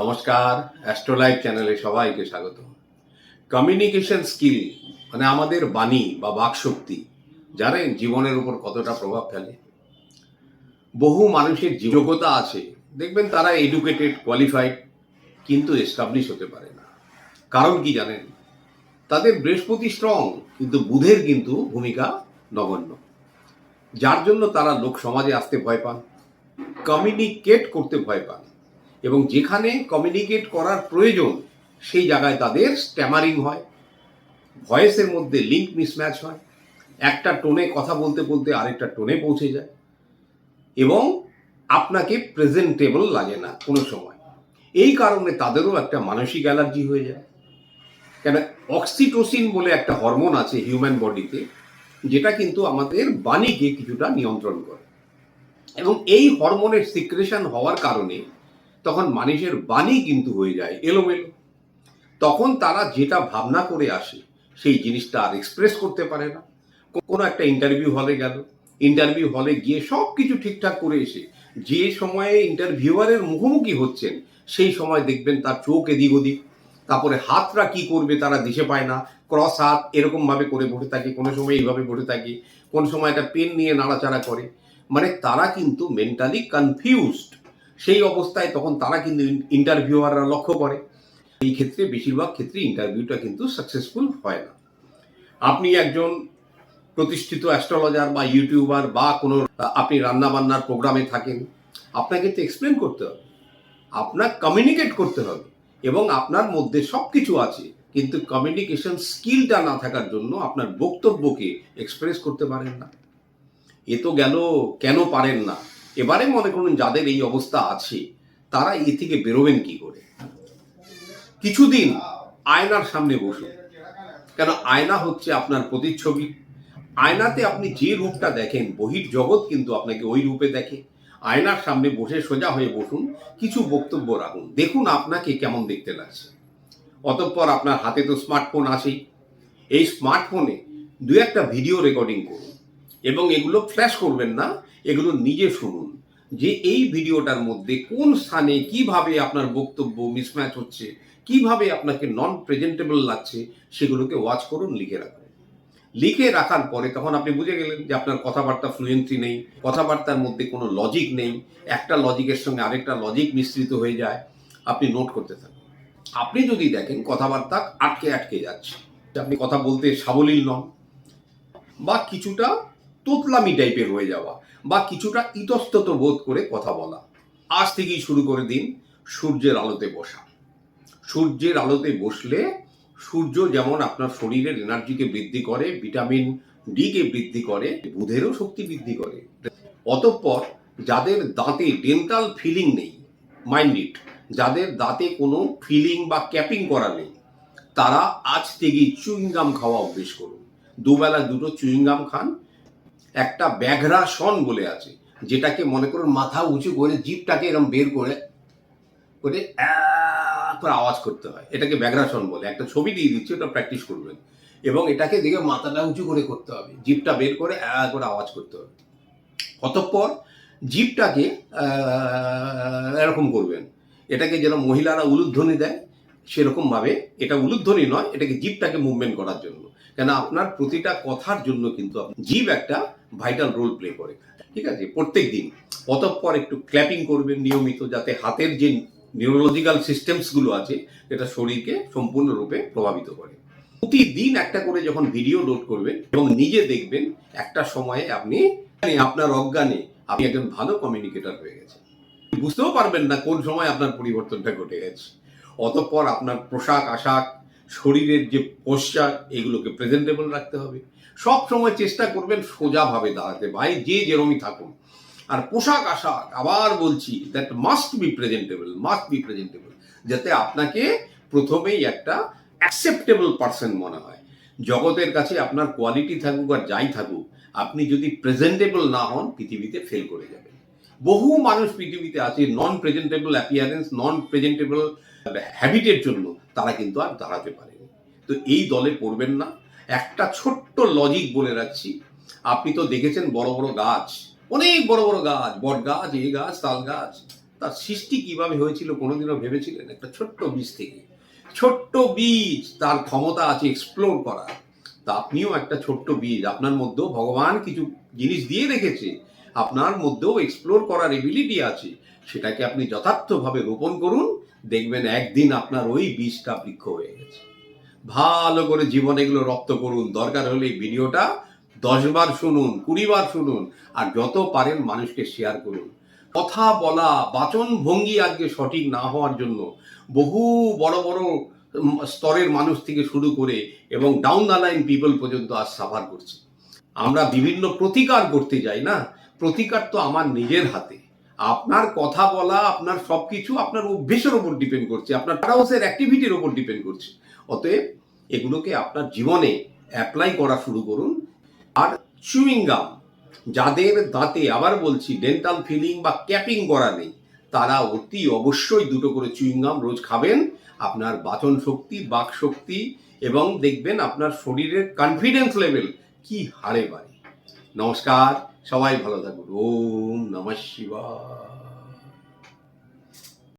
নমস্কার অ্যাস্ট্রোলাইভ চ্যানেলে সবাইকে স্বাগত কমিউনিকেশন স্কিল মানে আমাদের বাণী বা বাকশক্তি জানেন জীবনের উপর কতটা প্রভাব ফেলে। বহু মানুষের যোগ্যতা আছে, দেখবেন তারা এডুকেটেড কোয়ালিফাইড কিন্তু এস্টাবলিশ হতে পারে না। কারণ কি জানেন? তাদের বৃহস্পতি স্ট্রং কিন্তু বুধের কিন্তু ভূমিকা নগণ্য। যার জন্য তারা লোক সমাজে আসতে ভয় পান কমিউনিকেট করতে ভয় পান। এবং যেখানে কমিউনিকেট করার প্রয়োজন, সেই জায়গায় তাদের স্ট্যামারিং হয়। ভয়েসের মধ্যে লিঙ্ক মিসম্যাচ হয়। একটা টোনে কথা বলতে বলতে আরেকটা টোনে পৌঁছে যায়। এবং আপনাকে প্রেজেন্টেবল লাগে না কোনো সময়। এই কারণে তাদেরও একটা মানসিক অ্যালার্জি হয়ে যায়। কেন? অক্সিটোসিন বলে একটা হরমোন আছে হিউম্যান বডিতে যেটা কিন্তু আমাদের বাণীকে কিছুটা নিয়ন্ত্রণ করে। এবং এই হরমোনের সিক্রেশন হওয়ার কারণে তখন মানুষের বাণী কিন্তু হয়ে যায়, এলোমেলো। তখন তারা যেটা ভাবনা করে আসে, সেই জিনিসটা আর এক্সপ্রেস করতে পারে না। কোনো একটা ইন্টারভিউ হলে গেল ইন্টারভিউ হলে গিয়ে সব কিছু ঠিকঠাক করে এসে, যে সময়ে ইন্টারভিউয়ারের মুখোমুখি হচ্ছেন, সেই সময় দেখবেন তার চোখ এদিক ওদিক। তারপরে হাতরা কি করবে তারা দিশে পায় না ক্রস হাত এরকমভাবে করে বসে থাকে, কোনো সময় এইভাবে বসে থাকে, কোন সময় একটা পেন নিয়ে নাড়াচাড়া করে। মানে তারা কিন্তু মেন্টালি কনফিউজড সেই অবস্থায় তখন তারা কিন্তু ইন্টারভিউয়াররা লক্ষ্য করে। এই ক্ষেত্রে বেশিরভাগ ক্ষেত্রে ইন্টারভিউটা কিন্তু সাকসেসফুল হয় না। আপনি একজন প্রতিষ্ঠিত অ্যাস্ট্রোলজার বা ইউটিউবার বা কোনো, আপনি রান্না বান্নার প্রোগ্রামে থাকেন, আপনাকে তো এক্সপ্লেন করতে হবে। আপনার কমিউনিকেট করতে হবে এবং আপনার মধ্যে সব কিছু আছে, কিন্তু কমিউনিকেশন স্কিলটা না থাকার জন্য আপনার বক্তব্যকে এক্সপ্রেস করতে পারেন না। এ তো গেল, কেন পারেন না? এবারে মনে করুন যাদের এই অবস্থা আছে, তারা এ থেকে বেরোবেন কি করে? কিছুদিন আয়নার সামনে বসুন। কেন? আয়না হচ্ছে আপনার প্রতিচ্ছবি। আয়নাতে আপনি যে রূপটা দেখেন, বহির জগৎ কিন্তু আপনাকে ওই রূপে দেখে। আয়নার সামনে বসে সোজা হয়ে বসুন, কিছু বক্তব্য রাখুন। দেখুন আপনাকে কেমন দেখতে লাগছে। অতঃপর আপনার হাতে তো স্মার্টফোন আছেই। এই স্মার্টফোনে দু একটা ভিডিও রেকর্ডিং করুন। এবং এগুলো ফ্ল্যাশ করবেন না এগুলো নিজে শুনুন যে এই ভিডিওটার মধ্যে কোন স্থানে কীভাবে আপনার বক্তব্য মিসম্যাচ হচ্ছে, কীভাবে আপনাকে নন প্রেজেন্টেবল লাগছে, সেগুলোকে ওয়াচ করুন, লিখে রাখুন। লিখে রাখার পরে তখন আপনি বুঝে গেলেন যে আপনার কথাবার্তা ফ্লুয়েন্সি নেই, কথাবার্তার মধ্যে কোনো লজিক নেই, একটা লজিকের সঙ্গে আরেকটা লজিক মিশ্রিত হয়ে যায়, আপনি নোট করতে থাকুন। আপনি যদি দেখেন কথাবার্তা আটকে আটকে যাচ্ছে, আপনি কথা বলতে সাবলীল নন, বা কিছুটা তোতলামি টাইপের হয়ে যাওয়া বা কিছুটা ইতস্তত বোধ করে কথা বলা। আজ থেকেই শুরু করে দিন সূর্যের আলোতে বসা। সূর্যের আলোতে বসলে সূর্য যেমন আপনার শরীরের এনার্জিকে বৃদ্ধি করে ভিটামিন ডি কে বৃদ্ধি করে, বুধেরও শক্তি বৃদ্ধি করে। অতঃপর যাদের দাঁতে ডেন্টাল ফিলিং নেই মাইন্ডেড যাদের দাঁতে কোনো ফিলিং বা ক্যাপিং করা নেই, তারা আজ থেকেই চুইংগাম খাওয়া অভ্যেস করুন। দুবেলা দুটো চুইংগাম খান একটা ব্যাঘ্রাসন বলে আছে, যেটাকে মনে করুন মাথা উঁচু করে জিপটাকে এরকম বের করে করে করে আওয়াজ করতে হয়। এটাকে ব্যাঘ্রাসন বলে। একটা ছবি দিয়ে দিচ্ছি, ওটা প্র্যাকটিস করবেন। এবং এটাকে দেখে মাথাটা উঁচু করে করতে হবে। জিপটা বের করে করে আওয়াজ করতে হবে। অতঃপর জিপটাকে এরকম করবেন। এটাকে যেন মহিলারা উলুধ্বনি দেয় সেরকম ভাবে এটা উলুধ্বনি নয়, এটাকে জিপটাকে মুভমেন্ট করার জন্য। কেন, আপনার প্রতিটা কথার জন্য কিন্তু জিভ একটা ভাইটাল রোল প্লে করে। ঠিক আছে? প্রত্যেক দিন অতঃপর একটু ক্ল্যাপিং করবেন নিয়মিত যাতে হাতের যে নিউরোলজিক্যাল সিস্টেমসগুলো আছে এটা শরীরকে সম্পূর্ণরূপে প্রভাবিত করে। প্রতিদিন একটা করে যখন ভিডিও লোড করবেন এবং নিজে দেখবেন, একটা সময়ে আপনি আপনার অজ্ঞানে আপনি একজন ভালো কমিউনিকেটর হয়ে গেছেন। বুঝতেও পারবেন না কোন সময় আপনার পরিবর্তনটা ঘটে গেছে। অতঃপর আপনার পোশাক, আশাক শরীরের যে পোশ্চার এগুলোকে প্রেজেন্টেবল রাখতে হবে। সব সময় চেষ্টা করবেন সোজাভাবে দাঁড়াতে। ভাই, যে যেরমই থাকুন। আর পোশাক, আশাক, আবার বলছি that must be presentable must be presentable যাতে আপনাকে প্রথমেই একটা অ্যাকসেপ্টেবল পার্সন মনে হয়। জগতের কাছে আপনার কোয়ালিটি থাকুক আর যাই থাকুক, আপনি যদি প্রেজেন্টেবল না হন, পৃথিবীতে ফেল করে যাবেন। বহু মানুষ পৃথিবীতে আছে non presentable appearance non presentable হ্যাবিটের জন্য। তারা কিন্তু আর দাঁড়াতে পারেনি। তো এই দলে পড়বেন না। একটা ছোট্ট লজিক বলে রাখছি। আপনি তো দেখেছেন বড় বড় গাছ, অনেক বড় বড় গাছ, বট গাছ, এ গাছ, তাল গাছ। তার সৃষ্টি কীভাবে হয়েছিল কোনোদিনও ভেবেছিলেন? একটা ছোট্ট বীজ থেকে। ছোট্ট বীজ, তার ক্ষমতা আছে এক্সপ্লোর করা তা আপনিও একটা ছোট্ট বীজ, আপনার মধ্যেও ভগবান কিছু জিনিস দিয়ে রেখেছে। আপনার মধ্যেও এক্সপ্লোর করার এবিলিটি আছে। সেটাকে আপনি যথার্থভাবে রোপণ করুন। দেখবেন একদিন আপনার ওই বীজটা বৃক্ষ হয়ে গেছে। ভালো করে জীবনে এগুলো রপ্ত করুন। দরকার হলে এই ভিডিওটা দশবার শুনুন কুড়িবার শুনুন, আর যত পারেন মানুষকে শেয়ার করুন। কথা বলা, বাচন ভঙ্গি আজকে সঠিক না হওয়ার জন্য বহু বড় বড় স্তরের মানুষ থেকে শুরু করে এবং ডাউন দ্য লাইন পিপল পর্যন্ত আজ সাফার করছে। আমরা বিভিন্ন প্রতিকার করতে যাই না? প্রতিকার তো আমার নিজের হাতে। আপনার কথা বলা, আপনার সবকিছু আপনার অভ্যেসের উপর ডিপেন্ড করছে, আপনার হাউসের অ্যাক্টিভিটির উপর ডিপেন্ড করছে। অতএব এগুলোকে আপনার জীবনে অ্যাপ্লাই করা শুরু করুন। আর চুইং গাম যাদের দাঁতে আবার বলছি ডেন্টাল ফিলিং বা ক্যাপিং করা নেই, তারা অতি অবশ্যই দুটো করে চুইং গাম রোজ খাবেন। আপনার বাচন শক্তি, বাক শক্তি এবং দেখবেন আপনার শরীরের কনফিডেন্স লেভেল কি হারে বাড়ে। নমস্কার। সবাই ভালো থাকুন। ওম নমঃ শিবায়।